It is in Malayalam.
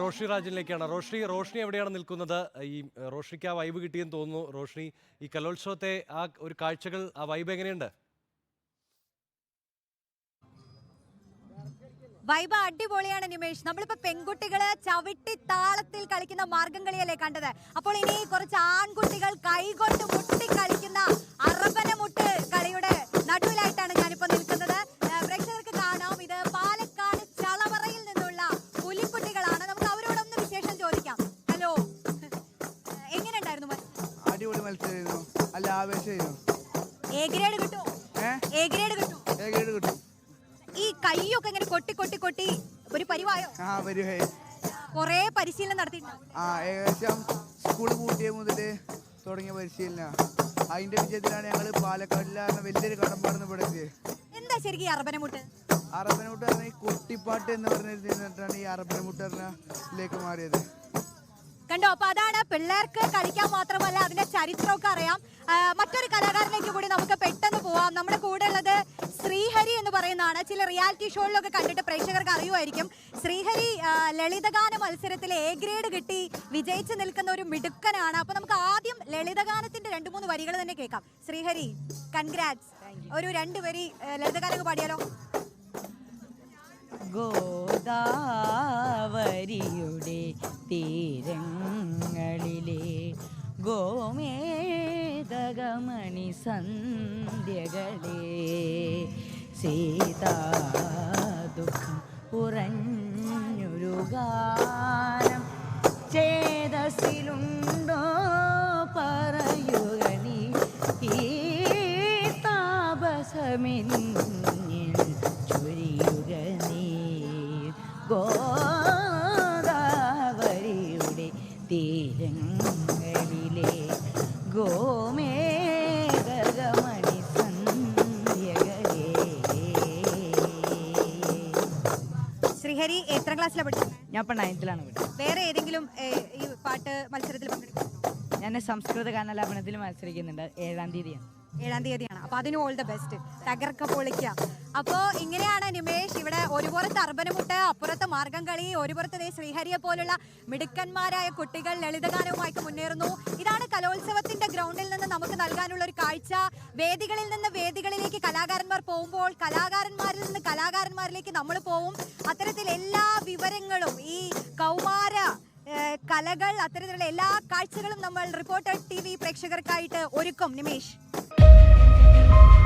റോഷ്നി രാജനിലേക്കാണ്. റോഷ്നി റോഷ്നി എവിടെയാണ് നിൽക്കുന്നത്? ഈ റോഷ്നിക്ക് ആ വൈബ് കിട്ടിയെന്ന് തോന്നുന്നു. റോഷ്നി ഈ കലോത്സവത്തെ ആ ഒരു കാഴ്ചകൾ ആ വൈബ് എങ്ങനെയുണ്ട്? വൈബ് അടിപൊളിയാണ് നിമേഷ്. നമ്മളിപ്പോ പെൺകുട്ടികൾ ചവിട്ടി താളത്തിൽ കളിക്കുന്ന മാർഗം കളിയല്ലേ കണ്ടത്? അപ്പോൾ ഇനി കുറച്ച് ആൺകുട്ടികൾ കൈകൊണ്ട് മുട്ടി അടിപൊളി മത്സരമായിരുന്നു നല്ല ആവേശമായിരുന്നു എ ഗ്രേഡ് കിട്ടുമോ ഏ? എ ഗ്രേഡ് കിട്ടും. ഏകേട് കിട്ടും. ഈ കൈയൊക്കെ ഇങ്ങനെ കൊട്ടി കൊട്ടി കൊട്ടി ഒരു പരിവായോ? ആ കൊറേ പരിശീലനം നടത്തിയിട്ടുണ്ടാവും. ആ ഏകദേശം സ്കൂൾ പൂട്ടിയ മുതൽ തുടങ്ങിയ പരിശീലന. അതിന്റെ വിജയത്തിലാണ് ഞങ്ങൾ പാലക്കാടിലാണ് വലിയൊരു കടമ്പാടുന്ന് ഇവിടെ എത്തിയത്. എന്താ ശരിക്കും ഈ അറബനമുട്ട്? അറബനമുട്ട് പറഞ്ഞ ഈ കുട്ടിപ്പാട്ട് എന്ന് പറഞ്ഞിട്ടാണ് ഈ അറബനമുട്ട് പറഞ്ഞിലേക്ക് മാറിയത്. കണ്ടോ അപ്പൊ അതാണ് പിള്ളേർക്ക് കളിക്കാൻ മാത്രമല്ല അതിന്റെ ചരിത്രമൊക്കെ അറിയാം. മറ്റൊരു കലാകാരനിലേക്ക് കൂടി നമുക്ക് പെട്ടെന്ന് പോവാം. നമ്മുടെ കൂടെ ഉള്ളത് ശ്രീഹരി എന്ന് പറയുന്നതാണ്. ചില റിയാലിറ്റി ഷോയിലൊക്കെ കണ്ടിട്ട് പ്രേക്ഷകർക്ക് അറിയുമായിരിക്കും. ശ്രീഹരി ലളിതഗാന മത്സരത്തിൽ എ ഗ്രേഡ് കിട്ടി വിജയിച്ചു നിൽക്കുന്ന ഒരു മിടുക്കനാണ്. അപ്പൊ നമുക്ക് ആദ്യം ലളിതഗാനത്തിന്റെ രണ്ടു മൂന്ന് വരികൾ തന്നെ കേൾക്കാം. ശ്രീഹരി കൺഗ്രാറ്റ്സ് ഒരു രണ്ട് വരി ലളിതഗാനം പാടിയാലോ? ഗോദാവരിയുടെ ഗോമേതകമണി സന്ധ്യകളേ സീതാ ദുഃഖം ഉറഞ്ഞൊരു ചേതസിലുണ്ടോ തീരങ്ങളിലെ ഗോമേഘമണി സന്ധ്യകളേ. ശ്രീഹരി എത്ര ക്ലാസ്സിലാണ് പഠിച്ചത്? ഞാൻ ഇപ്പം നയൻത്തിലാണ് വിട്ടത് വേറെ ഏതെങ്കിലും ഏ, ഈ പാട്ട് മത്സരത്തിൽ പങ്കെടുക്കും ഞാൻ സംസ്കൃത ഗാനലാപനത്തിൽ മത്സരിക്കുന്നുണ്ട്. ഏഴാം തീയതിയാണ്. ഏഴാം തീയതിയാണ്. അപ്പൊ അതിന് ഓൾ ദ ബെസ്റ്റ് തകർക്ക പൊളിക്ക. അപ്പോ ഇങ്ങനെയാണ് നിമേഷ് ഇവിടെ ഒരു പുറത്ത് അർബനമുട്ട് അപ്പുറത്ത് മാർഗം കളി ഒരു പുറത്ത് ശ്രീഹരിയെ പോലുള്ള മിടുക്കന്മാരായ കുട്ടികൾ ലളിതഗാനവുമായിട്ട് മുന്നേറുന്നു. ഇതാണ് കലോത്സവത്തിന്റെ ഗ്രൗണ്ടിൽ നിന്ന് നമുക്ക് നൽകാനുള്ള ഒരു കാഴ്ച. വേദികളിൽ നിന്ന് വേദികളിലേക്ക് കലാകാരന്മാർ പോകുമ്പോൾ കലാകാരന്മാരിൽ നിന്ന് കലാകാരന്മാരിലേക്ക് നമ്മൾ പോവും. അത്തരത്തിൽ എല്ലാ വിവരങ്ങളും ഈ കൗമാര കലകൾ അത്തരത്തിലുള്ള എല്ലാ കാഴ്ചകളും നമ്മൾ റിപ്പോർട്ടർ ടി വി പ്രേക്ഷകർക്കായിട്ട് ഒരുക്കും. നിമേഷ്. you